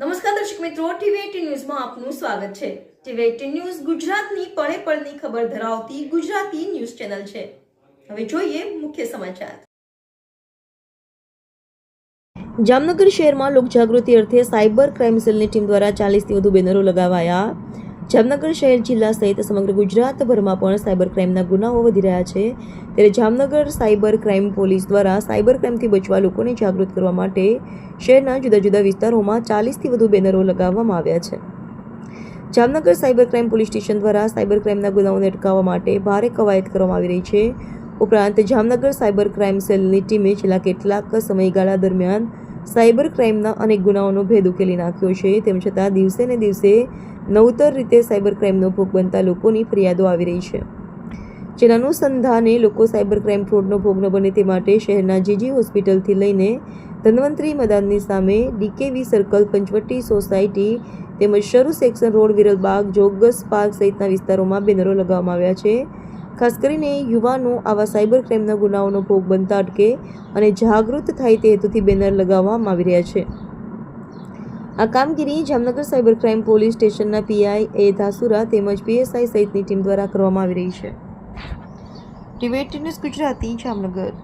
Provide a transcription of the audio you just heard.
નમસ્કાર દર્શક મિત્રો ટીવી ન્યૂઝમાં આપનું સ્વાગત છે. ટીવી એટીન ન્યૂઝ ગુજરાતની પળે પળની ખબર ધરાવતી ગુજરાતી ન્યૂઝ ચેનલ છે. હવે જોઈએ મુખ્ય સમાચાર. જામનગર શહેરમાં લોકજાગૃતિ અર્થે સાયબર ક્રાઇમ સેલની ટીમ દ્વારા ચાલીસથી વધુ બેનરો લગાવાયા. જામનગર શહેર જિલ્લા સહિત સમગ્ર ગુજરાતભરમાં પણ સાયબર ક્રાઇમના ગુનાઓ વધી રહ્યા છે. ત્યારે જામનગર સાયબર ક્રાઇમ પોલીસ દ્વારા સાયબર ક્રાઇમથી બચવા લોકોને જાગૃત કરવા માટે શહેરના જુદા જુદા વિસ્તારોમાં ચાલીસથી વધુ બેનરો લગાવવામાં આવ્યા છે. Jamnagar cyber crime police station દ્વારા સાયબર ક્રાઇમના ગુનાઓને અટકાવવા માટે ભારે કવાયત કરવામાં આવી રહી છે. ઉપરાંત જામનગર સાયબર ક્રાઇમ સેલની ટીમે છેલ્લા કેટલાક સમયગાળા દરમિયાન સાયબર ક્રાઇમના અનેક ગુનાઓનો ભેદ ઉકેલી નાખ્યો છે. તેમ છતાં દિવસે ને દિવસે નવતર રીતે સાયબર ક્રાઇમનો ભોગ બનતા લોકોની ફરિયાદો આવી રહી છે. જેના અનુસંધાને લોકો સાયબર ક્રાઇમ ફ્રોડનો ભોગ ન બને તે માટે શહેરના જીજી હોસ્પિટલથી લઈને ધન્વંતરી મદાનની સામે ડીકેવી સર્કલ, પંચવટી સોસાયટી તેમજ શરૂ section road Viralbaug joggers park સહિતના વિસ્તારોમાં બેનરો લગાવવામાં આવ્યા છે. ખાસ કરીને યુવાનો આવા સાયબર ક્રાઇમના ગુનાઓનો ભોગ બનતા અટકે અને જાગૃત થાય તે હેતુથી બેનર લગાવવામાં આવી રહ્યા છે. આ કામગીરી જામનગર સાયબર ક્રાઇમ પોલીસ સ્ટેશનના પીઆઈ એ ધાસુરા તેમજ પીએસઆઈ સહિતની ટીમ દ્વારા કરવામાં આવી રહી છે. TV news Gujarati Jamnagar.